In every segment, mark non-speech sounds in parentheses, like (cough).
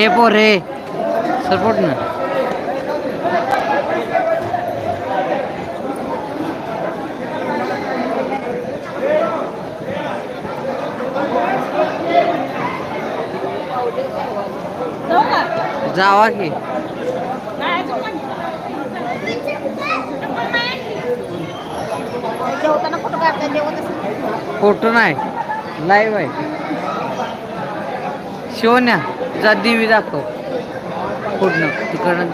ए पोरे सपोर्ट ना. जावा की. फोटो फोटो नाही. लाईव्ह आहे. शिवण्या जा देवी दाखव. पूर्ण. तिकडनं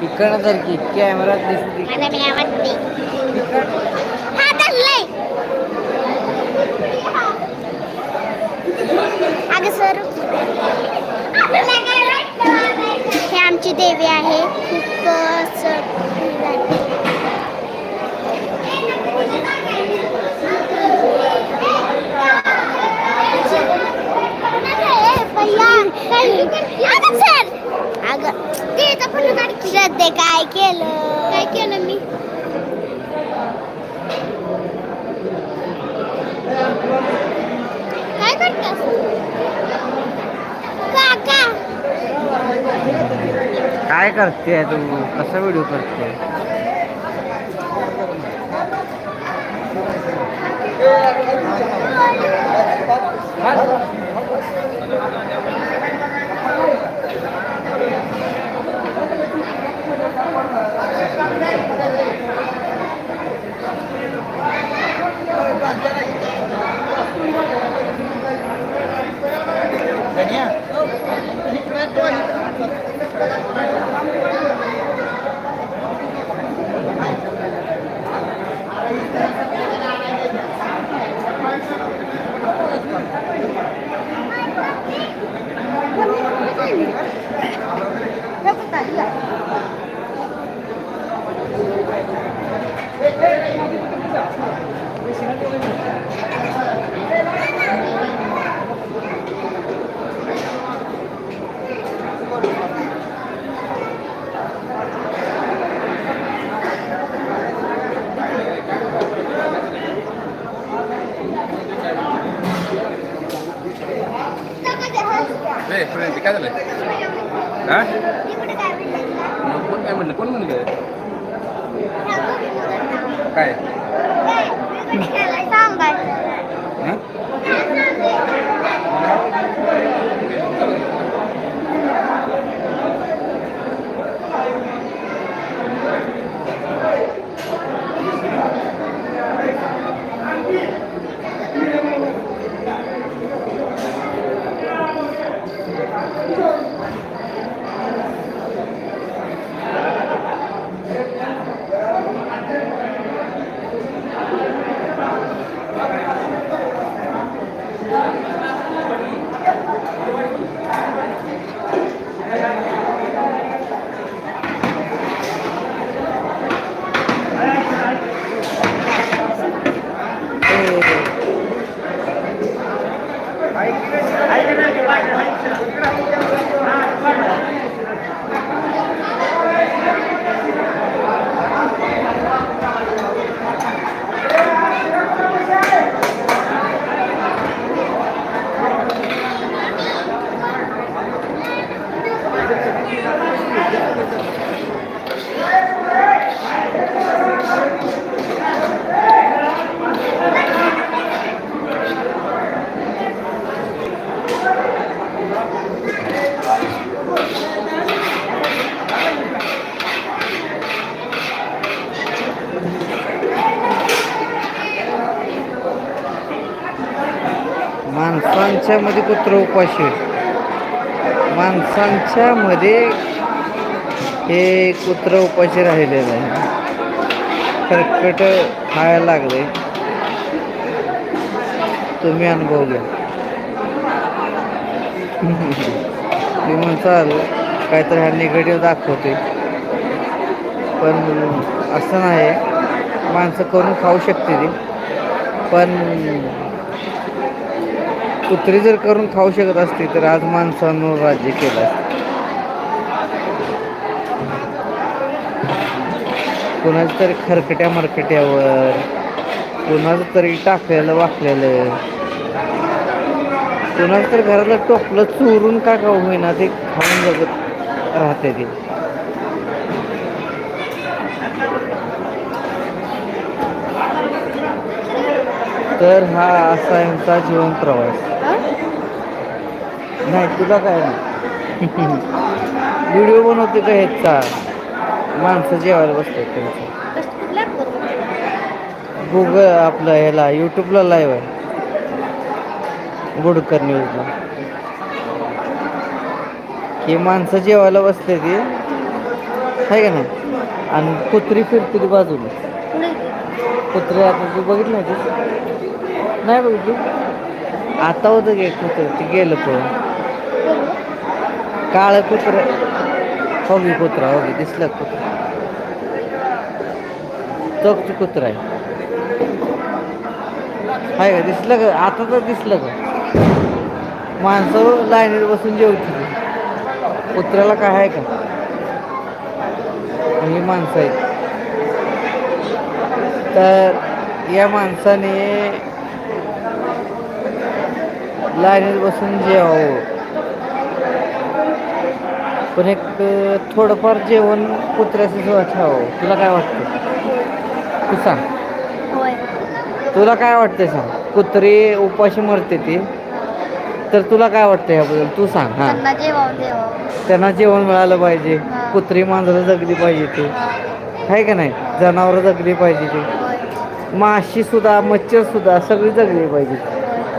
तिकडनं जर की कॅमेरा दिसते मला मी आवडते हा धरलंय अगं सर हे आमची देवी आहे खूप असं श्रद्धे काय केलं काय केलं मी काय करतेस काका काय करते तू? कसा व्हिडिओ करते रे फ्रेंड काय झालं हा? कोण काय म्हणलं? कोण म्हणलं? काय? माणसांच्या मध्ये कुत्र उपाशी आहे. माणसांच्या मध्ये हे कुत्र उपाशी राहिलेलं आहे खरकट खायला लागले. तुम्ही अनुभव घ्या. मी म्हणताल काहीतरी हा निगेटिव्ह दाखवते. पण असं नाही. माणसं करून खाऊ शकते ती पण कुत्री जर करून खाऊ शकत असते तर आज माणसांवर राज्य केलं असतं. कुणाचं तरी खरकट्या मरकट्यावर कुणाचं तरी टाकलेलं वाकलेलं. कोणाला तर घरातलं टोपलं चोरून का का होईना ते खाऊन जगत राहते ते. तर हा असा यांचा जीवन प्रवास. नाही तुला काय नाही. (laughs) व्हिडिओ बनवते का ह्याचा? माणसं जेवायला बसतात त्यांचं. गुगल आपलं ह्याला यूट्यूबला लाईव्ह आहे. गुडकर न्यूजला की माणसं जेवायला बसते ती. आहे का नाही? आणि कुत्री फिरते ती बाजूला. कुत्री आता तू बघितलं होती नाही बघितली. आता होतं गे कुत्र ते गेलं पण. काळं कुत्र. होगी कुत्रा होगी दिसलं कुत्रा। कुत्र कुत्रा आहे। हाय का दिसलं का? आता तर दिसलं का? माणसं लाईनीत बसून जेवते कुत्र्याला काय आहे का? ही माणसं आहेत. तर या माणसाने लाईनीत बसून जेवावं. पण एक थोडंफार जेवण कुत्र्याचं सुद्धा ठेवावं तुला काय वाटतं? तू सांग. तुला काय वाटतंय सांग? कुत्री उपाशी मरते ती. तर तुला काय वाटतं ह्याबद्दल तू सांग हां. त्यांना जेवण मिळालं पाहिजे. हा. कुत्री मांजरं जगली पाहिजे ते. हा. आहे का नाही? जनावरं जगली पाहिजे ते. माशी सुद्धा मच्छर सुद्धा सगळी जगली पाहिजे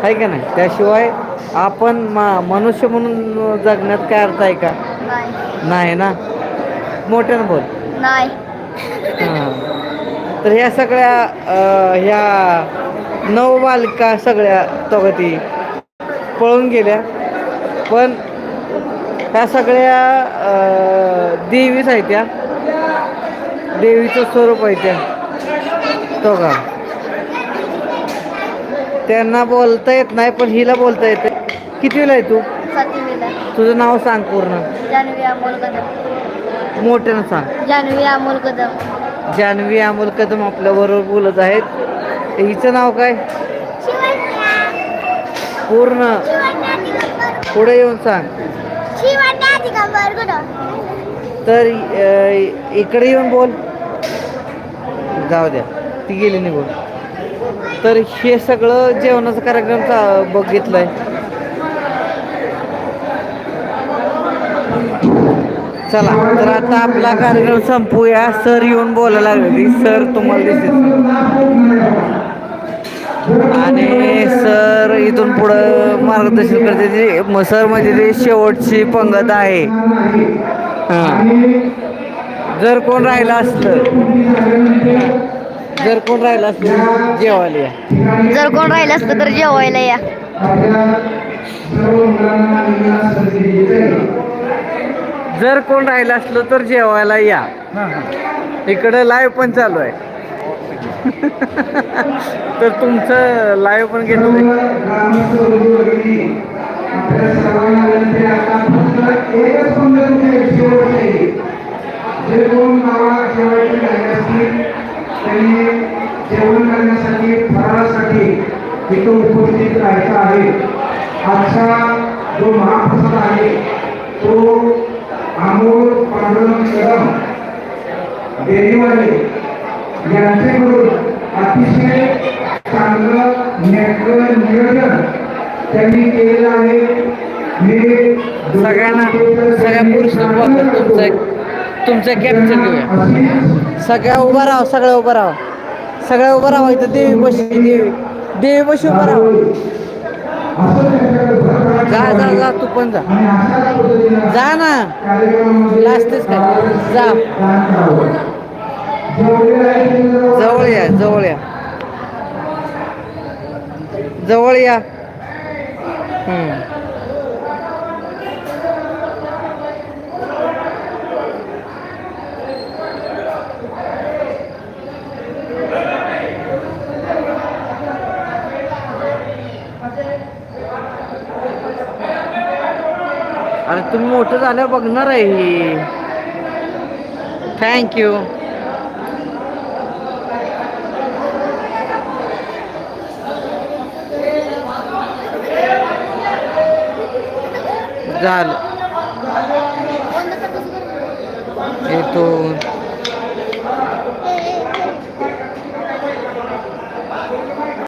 आहे का नाही? त्याशिवाय आपण मा मनुष्य म्हणून जगण्यात काय अर्थ आहे का? नाही. ना? मोठ्यानं बोल. नाही. हां. तर ह्या सगळ्या अं, ह्या नऊ बालिका सगळ्या तगती पळून गेल्या. पण ह्या सगळ्या अं, देवीच आहेत त्या. देवीचं स्वरूप आहे त्या. तो का? त्यांना बोलता येत नाही पण हिला बोलता येते कितवीला आहे तू? तुझं नाव सांग पूर्ण. जानवी अमोल कदम. मोठ्यानं सांग. जानवी अमोल कदम. जान्हवी अमोल कदम आपल्याबरोबर बोलत आहेत. हिचं नाव काय? पूर्ण. पुढे येऊन सांग. तर इकडे येऊन बोल. जाऊ द्या. ती गेली निघून. तर हे सगळं जेवणाचा कार्यक्रम बघितलंय. चला तर आता आपला कार्यक्रम संपूया. सर येऊन बोलायला लागले सर तुम्हाला दिसेल आणि सर इथून पुढं मार्गदर्शन करते ते. म- सर म्हणजे ते शेवटची पंगत आहे. हां. जर कोण राहिलं असलं जर कोण राहिलं असलं जेवायला या. जर कोण राहिलं असतं तर जेवायला या. जर कोण राहिलं असलं तर जेवायला या. इकडं लाईव्ह पण चालू आहे. तर तुमचं लाईव्ह पण घेतलं जेवण करण्यासाठी फराळासाठी उपस्थित राहायचं आहे आजचा जो महाप्रसाद आहे तो अमोल पांडुरंग कदम डेरीवाले यांच्याकडून अतिशय चांगलं नेटकं नियोजन त्यांनी केलेलं आहे. मी सगळ्यांना सगळ्या पुरुषांना वापर तुमचं तुमचं कॅप्चर घेऊया. सगळ्या उभा राहा सगळ्या उभा राहा. सगळ्या उभा राहा इथं देवी बशी देवी देवी बशी उभा राहा. जा जा जा तू पण जा. जा ना. लाजतेस काय? जा. जवळ या जवळ या. जवळ या. हम्म. तुम्ही मोठं झालं बघणार आहे ही. थँक्यू झालं. येतो.